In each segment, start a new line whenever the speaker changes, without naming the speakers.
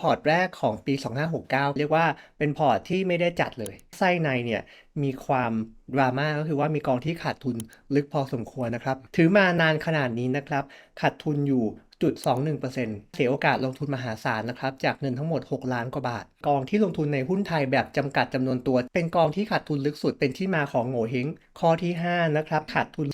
พอร์ตแรกของปี 2569 เรียกว่าเป็นพอร์ตที่ไม่ได้จัดเลย ไส้ในเนี่ยมีความดราม่าก็คือว่ามีกองที่ขาดทุนลึกพอสมควรนะครับ ถือมานานขนาดนี้นะครับ ขาดทุนอยู่จุด21%เสียโอกาสลงทุนมหาศาลนะครับ จากเงินทั้งหมด 6 ล้านกว่าบาท กองที่ลงทุนในหุ้นไทยแบบจำกัดจำนวนตัว เป็นกองที่ขาดทุนลึกสุดเป็นที่มาของโง่เฮงข้อที่ 5 นะครับ ขาดทุน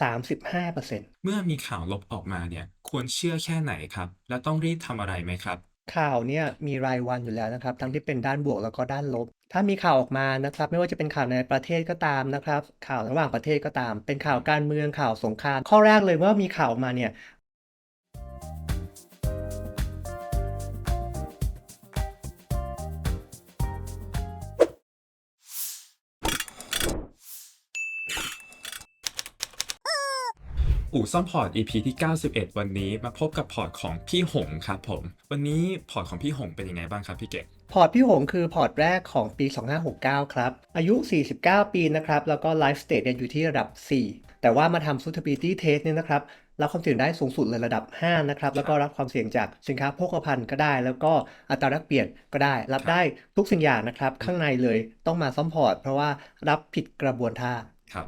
35%
เมื่อมีข่าวลบออกมาเนี่ย ควรเชื่อแค่ไหนครับ และต้องรีบทำอะไรไหมครับ
ข่าวเนี่ยมีรายวันอยู่แล้วนะครับ ทั้งที่เป็นด้านบวกแล้วก็ด้านลบ ถ้ามีข่าวออกมานะครับ ไม่ว่าจะเป็นข่าวในประเทศก็ตามนะครับ ข่าวระหว่างประเทศก็ตาม เป็นข่าวการเมืองข่าวสงครามข้อแรกเลยว่ามีข่าวออกมาเนี่ย
ซ่อมพอร์ต EP ที่ 91 วันนี้มาพบกับพอร์ตของพี่หงครับผม วันนี้พอร์ตของพี่หงเป็นยังไงบ้างครับพี่เก่ง
พอร์ตพี่หงคือพอร์ตแรกของปี 2569 ครับ อายุ 49 ปีนะครับ แล้วก็ไลฟ์สเตทเนี่ยอยู่ที่ระดับ 4 แต่ว่ามาทำ suitability test เนี่ยนะครับรับความเสี่ยงได้สูงสุดเลยระดับ 5 นะครับ แล้วก็รับความเสี่ยงจากสินค้าโภคภัณฑ์ก็ได้ แล้วก็อัตราแลกเปลี่ยนก็ได้ รับได้ทุกสิ่งอย่างนะครับ ข้างในเลยต้องมาซ่อมพอร์ต เพราะว่ารับผิดกระบวนท่า
ครับ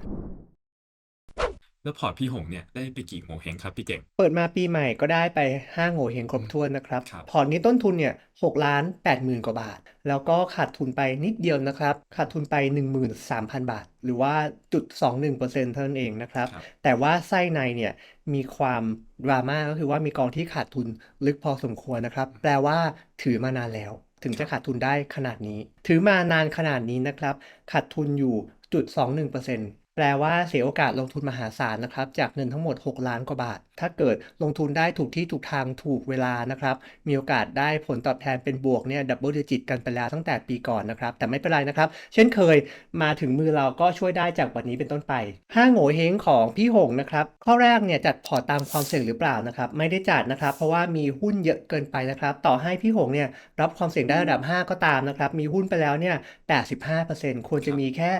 แล้วพอร์ตพี่หงเนี่ยได้ไปกี่โมเฮงครับพี่เก่ง
เปิดมาปีใหม่ก็ได้ไป5โง่เฮงครบถ้วนนะครับ
ครับ
พอร์ตนี้ต้นทุนเนี่ย6ล้าน8หมื่นกว่าบาท แล้วก็ขาดทุนไปนิดเดียวนะครับ ขาดทุนไป 13,000 บาท หรือว่าจุด21%เท่านั้นเองนะครับ
ครับ
แต่ว่าไส้ในเนี่ยมีความดราม่าก็คือว่ามีกองที่ขาดทุนลึกพอสมควรนะครับ แปลว่าถือมานานแล้ว ถึงจะขาดทุนได้ขนาดนี้ ถือมานานขนาดนี้นะครับ ขาดทุนอยู่จุด21% แปลว่าเสียโอกาสลงทุนมหาศาลนะครับ จากเงินทั้งหมด 6 ล้านกว่าบาท ถ้าเกิดลงทุนได้ถูกที่ถูกทางถูกเวลานะครับ มีโอกาสได้ผลตอบแทนเป็นบวกเนี่ยดับเบิลดิจิตกันไปแล้วตั้งแต่ปีก่อนนะครับ แต่ไม่เป็นไรนะครับ เช่นเคยมาถึงมือเราก็ช่วยได้จากวันนี้เป็นต้นไปห้าโง่เฮงของพี่หงนะครับ ข้อแรกเนี่ยจัดพอร์ตตามความเสี่ยงหรือเปล่านะครับ ไม่ได้จัดนะครับ เพราะว่ามีหุ้นเยอะเกินไปนะครับ ต่อให้พี่หงเนี่ยรับความเสี่ยงได้ระดับ 5 ก็ตามนะครับ มีหุ้นไปแล้วเนี่ย85%ควรจะมีแค่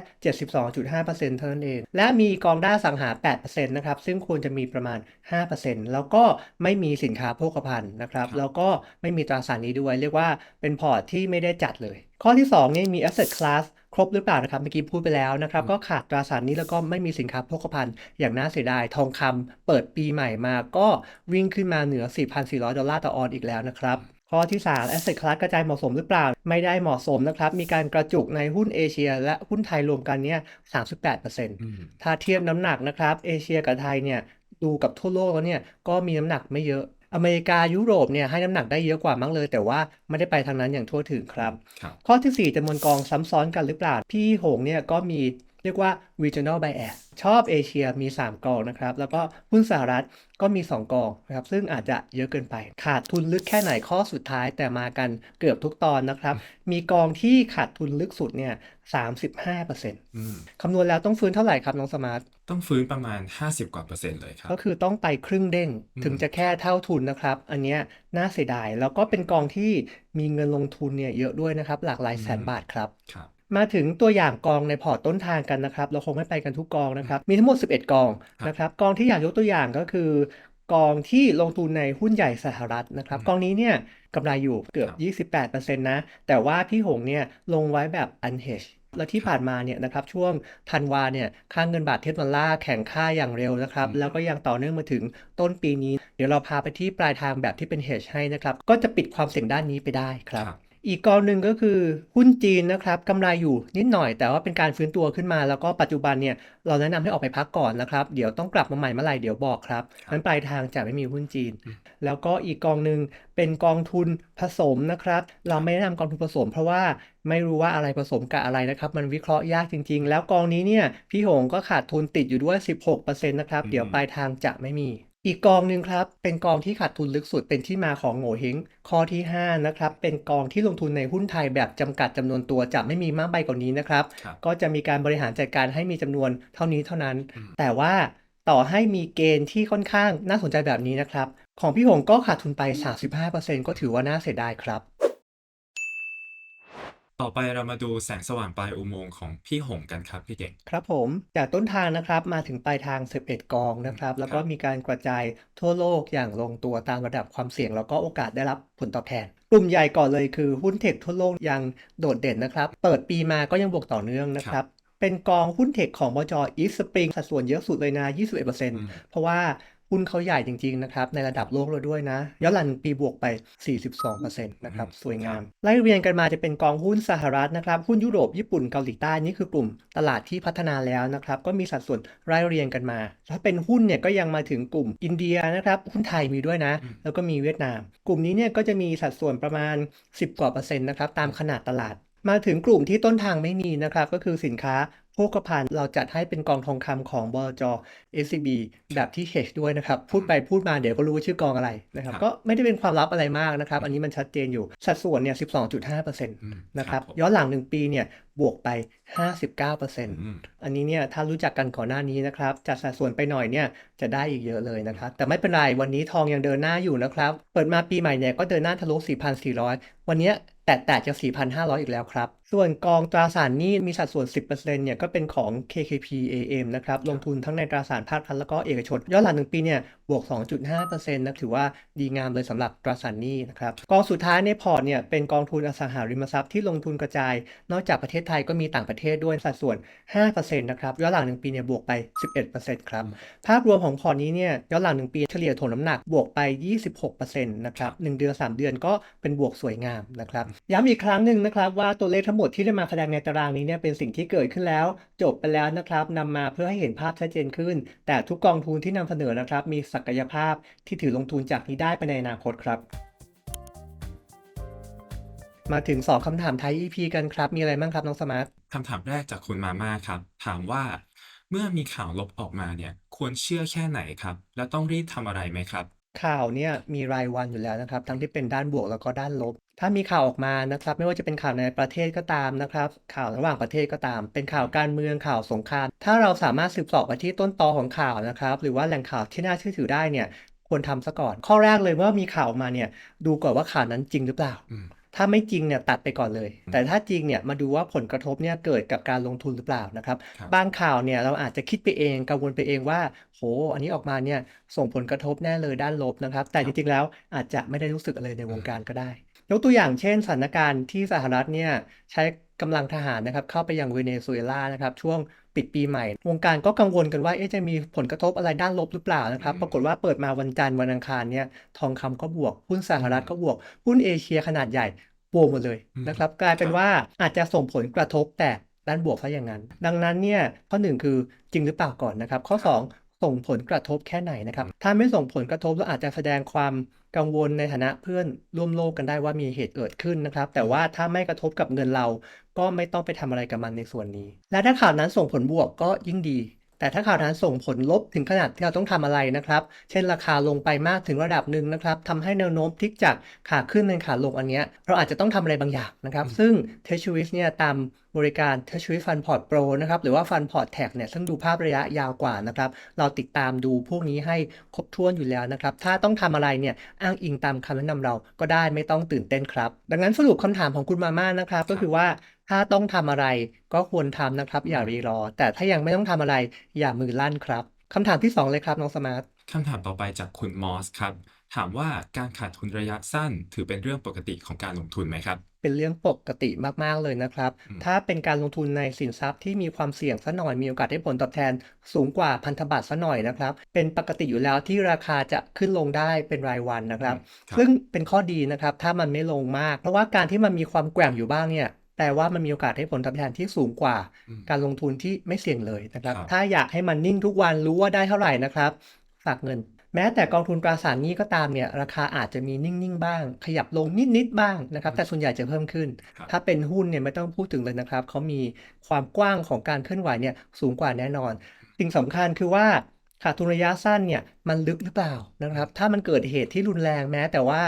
72.5%เท่านั้นเอง และมีกองด้านอสังหา 8%นะครับซึ่งควรจะมีประมาณ5แล้วก็ไม่มีสินค้าโภคภัณฑ์นะครับ
ครับ
แล้วก็ไม่มีตราสารหนี้ด้วย เรียกว่าเป็นพอร์ตที่ไม่ได้จัดเลย ข้อที่2เนี่ยมี asset class ครบหรือเปล่านะครับเมื่อกี้พูดไปแล้วนะครับ ก็ขาดตราสารหนี้แล้วก็ไม่มีสินค้าโภคภัณฑ์อย่างน่าเสียดาย ทองคำเปิดปีใหม่มาก็วิ่งขึ้นมาเหนือ 4,400 ดอลลาร์ต่อออนซ์อีกแล้วนะครับข้อที่ 3 asset class กระจายเหมาะสมหรือเปล่า ไม่ได้เหมาะสมนะครับ มีการกระจุกในหุ้นเอเชีย และหุ้นไทยรวมกันเนี่ย38%
อืม
ถ้าเทียบน้ำหนักนะครับ เอเชียกับไทยเนี่ย ดูกับทั่วโลกแล้วเนี่ยก็มีน้ำหนักไม่เยอะ อเมริกายุโรปเนี่ยให้น้ำหนักได้เยอะกว่ามั้งเลย แต่ว่าไม่ได้ไปทางนั้นอย่างทั่วถึงครับ
ครับ
ข้อที่ 4จำนวนกองซ้ำซ้อนกันหรือเปล่า พี่หงเนี่ยก็มี เรียกว่า regional bias ชอบเอเชียมี 3กองนะครับ แล้วก็หุ้นสหรัฐก็มี 2 กองนะครับ ซึ่งอาจจะเยอะเกินไป ขาดทุนลึกแค่ไหนข้อสุดท้ายแต่มากันเกือบทุกตอนนะครับ มีกองที่ขาดทุนลึกสุดเนี่ย35%
อืม
คำนวณแล้วต้องฟื้นเท่าไหร่ครับน้องสมาร์ท
ต้องฟื้นประมาณ 50 กว่าเปอร์เซ็นต์เลยครับ
ก็คือต้องไปครึ่งเด้ง
อืม
ถึงจะแค่เท่าทุนนะครับ อันเนี้ยน่าเสียดาย แล้วก็เป็นกองที่มีเงินลงทุนเนี่ยเยอะด้วยนะครับ หลากหลายแสนบาทครับ
ครับ
มาถึงตัวอย่างกองในพอร์ตต้นทางกันนะครับ เราคงไม่ไปกันทุกกองนะครับ มีทั้งหมด 11 กอง
ครับ
นะครับ กองที่อยากยกตัวอย่างก็คือกองที่ลงทุนในหุ้นใหญ่สหรัฐนะครับ
อืม
กองนี้เนี่ยกำไรอยู่เกือบ 28%นะ แต่ว่าพี่หงเนี่ยลงไว้แบบ unhedged และที่ผ่านมาเนี่ยนะครับช่วงธันวาเนี่ยค่าเงินบาทเทียบดอลลาร์แข่งค่าอย่างเร็วนะครับ
อืม
แล้วก็ยังต่อเนื่องมาถึงต้นปีนี้ เดี๋ยวเราพาไปที่ปลายทางแบบที่เป็น hedge ให้นะครับ ก็จะปิดความเสี่ยงด้านนี้ไปได้ครับ
ครับ
อีกกองหนึ่งก็คือหุ้นจีนนะครับกำไรอยู่นิดหน่อย แต่ว่าเป็นการฟื้นตัวขึ้นมา แล้วก็ปัจจุบันเนี่ยเราแนะนำให้ออกไปพักก่อนนะครับ เดี๋ยวต้องกลับมาใหม่เมื่อไหร่เดี๋ยวบอกครับ
ครับ
นั้นปลายทางจะไม่มีหุ้นจีน
อืม
แล้วก็อีกกองหนึ่งเป็นกองทุนผสมนะครับ เราไม่แนะนำกองทุนผสม เพราะว่าไม่รู้ว่าอะไรผสมกับอะไรนะครับ มันวิเคราะห์ยากจริง ๆ แล้วกองนี้เนี่ยพี่หงก็ขาดทุนติดอยู่ด้วย 16%นะครับเดี๋ยวปลายทางจะไม่มี อีกกองหนึ่งครับ เป็นกองที่ขาดทุนลึกสุดเป็นที่มาของโง่เฮงข้อที่5นะครับเป็นกองที่ลงทุนในหุ้นไทยแบบจำกัดจำนวนตัวจะไม่มีมากไปกว่านี้นะครับ
ครับ
ก็จะมีการบริหารจัดการให้มีจำนวนเท่านี้เท่านั้น
อืม
แต่ว่าต่อให้มีเกณฑ์ที่ค่อนข้างน่าสนใจแบบนี้นะครับ ของพี่หงก็ขาดทุนไป 35%ก็ถือว่าน่าเสียดายครับ
ต่อไปเรามาดูแสงสว่างปลายอุโมงค์ของพี่หงกันครับพี่เก่ง
ครับผมจากต้นทางนะครับมาถึงปลายทาง 11 กองนะครับ แล้วก็
ครับ
มีการกระจายทั่วโลกอย่างลงตัวตามระดับความเสี่ยง แล้วก็โอกาสได้รับผลตอบแทน กลุ่มใหญ่ก่อนเลยคือหุ้นเทคทั่วโลกยังโดดเด่นนะครับ เปิดปีมาก็ยังบวกต่อเนื่องนะครับเป็นกองหุ้นเทคของบจอีสปริงสัดส่วนเยอะสุดเลยนะ 21%
อืม
เพราะว่า หุ้นเขาใหญ่จริง ๆ นะครับ ในระดับโลกเราด้วยนะย้อนหลังปีบวกไป 42%นะครับสวยงามไล่เรียงกันมาจะเป็นกองหุ้นสหรัฐนะครับหุ้นยุโรปญี่ปุ่นเกาหลีใต้นี่คือกลุ่มตลาดที่พัฒนาแล้วนะครับก็มีสัดส่วนไล่เรียงกันมา ถ้าเป็นหุ้นเนี่ยก็ยังมาถึงกลุ่มอินเดียนะครับหุ้นไทยมีด้วยนะ
อืม
แล้วก็มีเวียดนาม กลุ่มนี้เนี่ยก็จะมีสัดส่วนประมาณ 10กว่าเปอร์เซ็นต์นะครับตามขนาดตลาดมาถึงกลุ่มที่ต้นทางไม่มีนะครับก็คือสินค้า โภคภัณฑ์เราจัดให้เป็นกองทองคำของบลจ SCB แบบที่ hedge ด้วยนะครับ พูดไปพูดมาเดี๋ยวก็รู้ว่าชื่อกองอะไรนะครับ
ครับ
ก็ไม่ได้เป็นความลับอะไรมากนะครับ อันนี้มันชัดเจนอยู่ สัดส่วนเนี่ย 12.5%
อืม
นะครับ
ผม
ย้อนหลัง 1 ปีเนี่ยบวกไป 59%
อืม
อันนี้เนี่ยถ้ารู้จักกันก่อนหน้านี้นะครับ จัดสัดส่วนไปหน่อยเนี่ยจะได้อีกเยอะเลยนะครับ แต่ไม่เป็นไร วันนี้ทองยังเดินหน้าอยู่นะครับ เปิดมาปีใหม่เนี่ยก็เดินหน้าทะลุ 4,400 วันเนี้ย แตะแตะจะ 4,500 อีกแล้วครับ ส่วนกองตราสารหนี้มีสัดส่วน 10%เนี่ยก็เป็นของ KKP AM นะครับ ลงทุนทั้งในตราสารภาครัฐแล้วก็เอกชน ย้อนหลังหนึ่งปีเนี่ยบวก 2.5%นะถือว่าดีงามเลยสำหรับตราสารหนี้นะครับ กองสุดท้ายในพอร์ตเนี่ยเป็นกองทุนอสังหาริมทรัพย์ที่ลงทุนกระจาย นอกจากประเทศไทยก็มีต่างประเทศด้วยสัดส่วน 5%นะครับ ย้อนหลัง1ปีเนี่ยบวกไป 11%ครับ ภาพรวมของพอร์ตนี้เนี่ยย้อนหลัง1ปีเฉลี่ยถ่วงน้ำหนักบวกไป 26%นะครับ1เดือน 3 เดือนก็เป็นบวกสวยงามนะครับย้ำอีกครั้งหนึ่งนะครับว่าตัวเลขทั้งหมดที่ได้มาแสดงในตารางนี้เนี่ยเป็นสิ่งที่เกิดขึ้นแล้ว จบไปแล้วนะครับนำมาเพื่อให้เห็นภาพชัดเจนขึ้น แต่ทุกกองทุนที่นำเสนอนะครับ มีศักยภาพที่ถือลงทุนจากนี้ได้ไปในอนาคตครับมาถึง2คำถามท้าย EP กันครับ มีอะไรบ้างครับน้องสมาร์ท
คำถามแรกจากคุณมาม่าครับ ถามว่า เมื่อมีข่าวลบออกมาเนี่ย ควรเชื่อแค่ไหนครับ และต้องรีบทำอะไรไหมครับ
ข่าวเนี่ยมีรายวันอยู่แล้วนะครับ ทั้งที่เป็นด้านบวกแล้วก็ด้านลบ ถ้ามีข่าวออกมานะครับ ไม่ว่าจะเป็นข่าวในประเทศก็ตามนะครับ ข่าวระหว่างประเทศก็ตาม เป็นข่าวการเมืองข่าวสงคราม ถ้าเราสามารถสืบสอบไปที่ต้นตอของข่าวนะครับ หรือว่าแหล่งข่าวที่น่าเชื่อถือได้เนี่ยควรทำซะก่อน ข้อแรกเลยว่ามีข่าวออกมาเนี่ย ดูก่อนว่าข่าวนั้นจริงหรือเปล่า ถ้าไม่จริงเนี่ยตัดไปก่อนเลย
อืม
แต่ถ้าจริงเนี่ยมาดูว่าผลกระทบเนี่ยเกิดกับการลงทุนหรือเปล่านะครับ
ครับ
บางข่าวเนี่ยเราอาจจะคิดไปเองกังวลไปเองว่าโหอันนี้ออกมาเนี่ยส่งผลกระทบแน่เลยด้านลบนะครับ แต่จริงๆแล้วอาจจะไม่ได้รู้สึกอะไรในวงการก็ได้ยกตัวอย่างเช่นสถานการณ์ที่สหรัฐเนี่ยใช้กำลังทหารนะครับเข้าไปยังเวเนซุเอลานะครับช่วง ปิดปีใหม่ วงการก็กังวลกันว่าเอ๊ะจะมีผลกระทบอะไรด้านลบหรือเปล่านะครับ
อืม
ปรากฏว่าเปิดมาวันจันทร์วันอังคารเนี่ยทองคำก็บวก หุ้นสหรัฐก็บวก หุ้นเอเชียขนาดใหญ่บวกหมดเลย
อืม
นะครับ กลายเป็นว่าอาจจะส่งผลกระทบแต่ด้านบวกซะอย่างนั้น ดังนั้นเนี่ยข้อหนึ่งคือจริงหรือเปล่าก่อนนะครับ ข้อสอง ส่งผลกระทบแค่ไหนนะครับ ถ้าไม่ส่งผลกระทบเราอาจจะแสดงความกังวลในฐานะเพื่อนร่วมโลกกันได้ว่ามีเหตุเกิดขึ้นนะครับ แต่ว่าถ้าไม่กระทบกับเงินเรา ก็ไม่ต้องไปทำอะไรกับมันในส่วนนี้ และถ้าข่าวนั้นส่งผลบวกก็ยิ่งดี แต่ถ้าข่าวนั้นส่งผลลบถึงขนาดที่เราต้องทำอะไรนะครับ เช่นราคาลงไปมากถึงระดับหนึ่งนะครับทำให้แนวโน้มพลิกจากขาขึ้นเป็นขาลงอันเนี้ยเราอาจจะต้องทำอะไรบางอย่างนะครับ
อืม
ซึ่ง t e c h w i s เนี่ยตามบริการ t e c h w i s Fund Port Pro นะครับ หรือว่า Fund Port Tag เนี่ยซึ่งดูภาพระยะยาวกว่านะครับ เราติดตามดูพวกนี้ให้ครบถ้วนอยู่แล้วนะครับ ถ้าต้องทำอะไรเนี่ยอ้างอิงตามคำแนะนำเราก็ได้ไม่ต้องตื่นเต้นครับ ดังนั้นสรุปคำถามของคุณมาม่านะครับก็คือว่า ถ้าต้องทำอะไรก็ควรทำนะครับ อย่ารีรอ แต่ถ้ายังไม่ต้องทำอะไรอย่ามือลั่นครับคำถามที่สองเลยครับน้องสมาร์ท
คำถามต่อไปจากคุณมอสครับ ถามว่าการขาดทุนระยะสั้น ถือเป็นเรื่องปกติของการลงทุนไหมครับ
เป็นเรื่องปกติมาก ๆ เลยนะครับ
อืม
ถ้าเป็นการลงทุนในสินทรัพย์ที่มีความเสี่ยงซะหน่อยมีโอกาสได้ผลตอบแทน สูงกว่าพันธบัตรซะหน่อยนะครับ เป็นปกติอยู่แล้วที่ราคาจะขึ้นลงได้เป็นรายวันนะครับ
ครับ
ซึ่งเป็นข้อดีนะครับ ถ้ามันไม่ลงมาก เพราะว่าการที่มันมีความแกว่งอยู่บ้างเนี่ย แปลว่ามันมีโอกาสให้ผลตอบแทนที่สูงกว่า
อืม
การลงทุนที่ไม่เสี่ยงเลยนะครับ
ครับ
ถ้าอยากให้มันนิ่งทุกวันรู้ว่าได้เท่าไหร่นะครับ ฝากเงิน แม้แต่กองทุนตราสารหนี้ก็ตามเนี่ยราคาอาจจะมีนิ่งๆบ้าง ขยับลงนิดๆบ้างนะครับ แต่ส่วนใหญ่จะเพิ่มขึ้น
ครับ
ถ้าเป็นหุ้นเนี่ยไม่ต้องพูดถึงเลยนะครับเขามีความกว้างของการเคลื่อนไหวเนี่ยสูงกว่าแน่นอน สิ่งสำคัญคือว่าขาดทุนระยะสั้นเนี่ยมันลึกหรือเปล่านะครับ ถ้ามันเกิดเหตุที่รุนแรงแม้แต่ว่า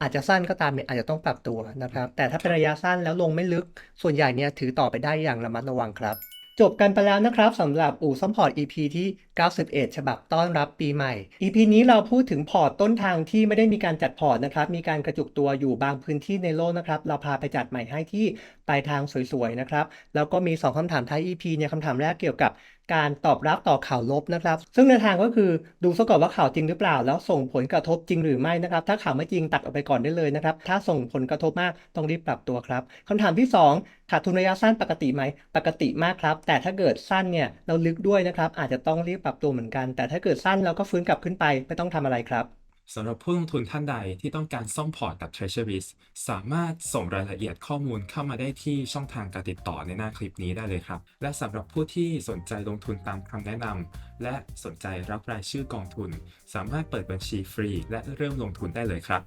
อาจจะสั้นก็ตามเนี่ยอาจจะต้องปรับตัวนะครับ แต่ถ้าเป็นระยะสั้นแล้วลงไม่ลึก ส่วนใหญ่เนี่ยถือต่อไปได้อย่างระมัดระวังครับ จบกันไปแล้วนะครับสำหรับอู่ซ่อมพอร์ต EP ที่ 91 ฉบับต้อนรับปีใหม่ EP นี้เราพูดถึงพอร์ตต้นทางที่ไม่ได้มีการจัดพอร์ตนะครับ มีการกระจุกตัวอยู่บางพื้นที่ในโลกนะครับ เราพาไปจัดใหม่ให้ที่ปลายทางสวยๆนะครับ แล้วก็มี 2คำถามท้าย EP เนี่ยคำถามแรกเกี่ยวกับ การตอบรับต่อข่าวลบนะครับ ซึ่งแนวทางก็คือดูซะก่อนว่าข่าวจริงหรือเปล่า แล้วส่งผลกระทบจริงหรือไม่นะครับ ถ้าข่าวไม่จริงตัดออกไปก่อนได้เลยนะครับ ถ้าส่งผลกระทบมากต้องรีบปรับตัวครับคำถามที่สองขาดทุนระยะสั้นปกติไหมปกติมากครับ แต่ถ้าเกิดสั้นเนี่ยเราลึกด้วยนะครับอาจจะต้องรีบปรับตัวเหมือนกัน แต่ถ้าเกิดสั้นเราก็ฟื้นกลับขึ้นไปไม่ต้องทำอะไรครับ
สำหรับผู้ลงทุนท่านใดที่ต้องการซ่อมพอร์ตกับ Treasuries สามารถส่งรายละเอียดข้อมูลเข้ามาได้ที่ช่องทางการติดต่อในหน้าคลิปนี้ได้เลยครับ และสำหรับผู้ที่สนใจลงทุนตามคำแนะนำและสนใจรับรายชื่อกองทุน สามารถเปิดบัญชีฟรีและเริ่มลงทุนได้เลยครับ